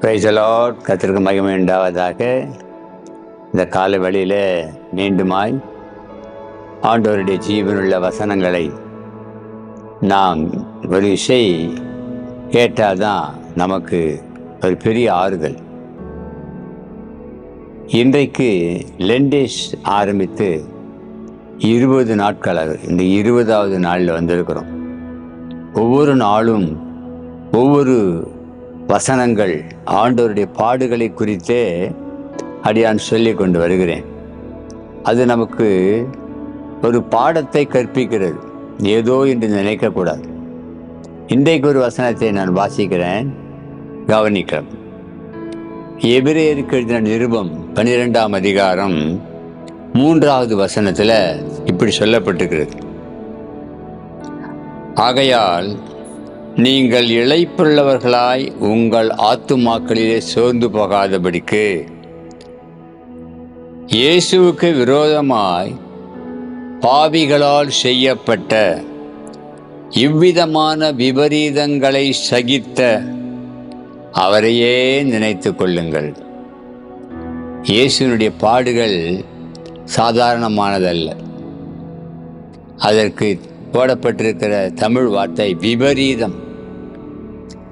பிரைசலாட் கத்திற்கு மகிமை உண்டாவதாக. இந்த கால வழியில் மீண்டுமாய் ஆண்டோருடைய ஜீவனுள்ள வசனங்களை நாம் ஒரு இசை கேட்டால்தான் நமக்கு ஒரு பெரிய ஆறுதல். இன்றைக்கு லெண்டேஷ் ஆரம்பித்து இருபது நாட்களாக இந்த இருபதாவது நாளில் வந்திருக்கிறோம். ஒவ்வொரு நாளும் ஒவ்வொரு வசனங்கள் ஆண்டோருடைய பாடுகளை குறித்தே அடியான் சொல்லி கொண்டு வருகிறேன். அது நமக்கு ஒரு பாடத்தை கற்பிக்கிறது. ஏதோ என்று நினைக்கக்கூடாது. இன்றைக்கு ஒரு வசனத்தை நான் வாசிக்கிறேன். கவனிக்கிறேன் எபிரேயருக்கு எழுதின நிருபம் பன்னிரெண்டாம் அதிகாரம் மூன்றாவது வசனத்தில் இப்படி சொல்லப்பட்டிருக்கிறது. ஆகையால் நீங்கள் இழைப்புள்ளவர்களாய் உங்கள் ஆத்துமாக்களிலே சோர்ந்து போகாதபடிக்கு. இயேசுவுக்கு விரோதமாய் பாவிகளால் செய்யப்பட்ட இவ்விதமான விபரீதங்களை சகித்த அவரையே நினைத்து கொள்ளுங்கள். இயேசுனுடைய பாடுகள் சாதாரணமானதல்ல. அதற்கு போடப்பட்டிருக்கிற தமிழ் வார்த்தை விபரீதம்.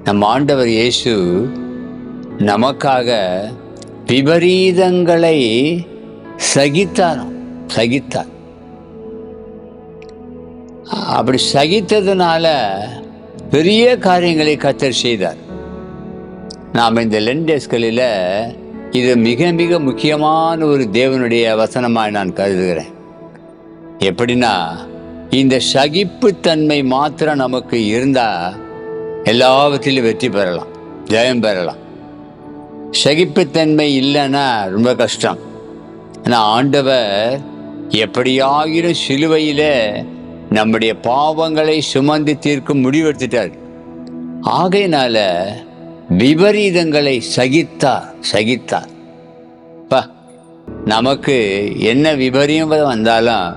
நம் ஆண்டவர் இயேசு நமக்காக விபரீதங்களை சகித்தாராம் சகித்தார். அப்படி சகித்ததுனால பெரிய காரியங்களை கத்தர் செய்தார். நாம் இந்த லெண்டேஸ்களில் இது மிக மிக முக்கியமான ஒரு தேவனுடைய வசனமாக நான் கருதுகிறேன். எப்படின்னா இந்த சகிப்புத்தன்மை மாத்திரம் நமக்கு இருந்தால் எல்லாவற்றிலும் வெற்றி பெறலாம் ஜெயம் பெறலாம். சகிப்புத்தன்மை இல்லைன்னா ரொம்ப கஷ்டம். ஆனால் ஆண்டவர் எப்படியாகிலும் சிலுவையில் நம்முடைய பாவங்களை சுமந்து தீர்க்கும் முடிவெடுத்துட்டார். ஆகையினால விபரீதங்களை சகித்தார் சகித்தார். பா நமக்கு என்ன விபரீதம் வந்தாலும்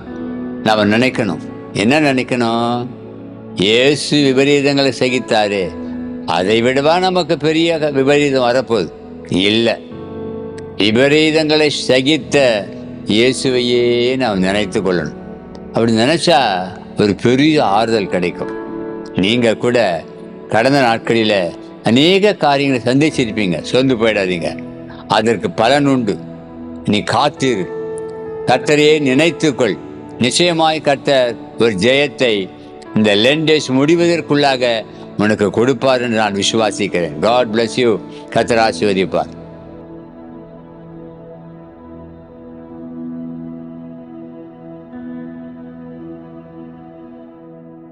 நம்ம நினைக்கணும். என்ன நினைக்கணும்? இயேசு விபரீதங்களை சகித்தாரே. அதை விடவா நமக்கு பெரிய விபரீதம் வரப்போகுது? இல்லை. விபரீதங்களை சகித்த இயேசுவையே நாம் நினைத்து கொள்ளணும். அப்படி நினச்சா ஒரு பெரிய ஆறுதல் கிடைக்கும். நீங்கள் கூட கடந்த நாட்களில் அநேக காரியங்களை சந்திச்சிருப்பீங்க. சொந்து போயிடாதீங்க. அதற்கு பலன் உண்டு. நீ காத்திரு. கர்த்தரையே நினைத்துக்கொள். நிச்சயமாய் கர்த்தர் ஒரு ஜெயத்தை இந்த லெண்டேஸ் முடிவதற்குள்ளாக உனக்கு கொடுப்பார் என்று நான் விசுவாசிக்கிறேன். காட் பிளஸ் யூ கர்த்தர் ஆசீர்வதிப்பார்.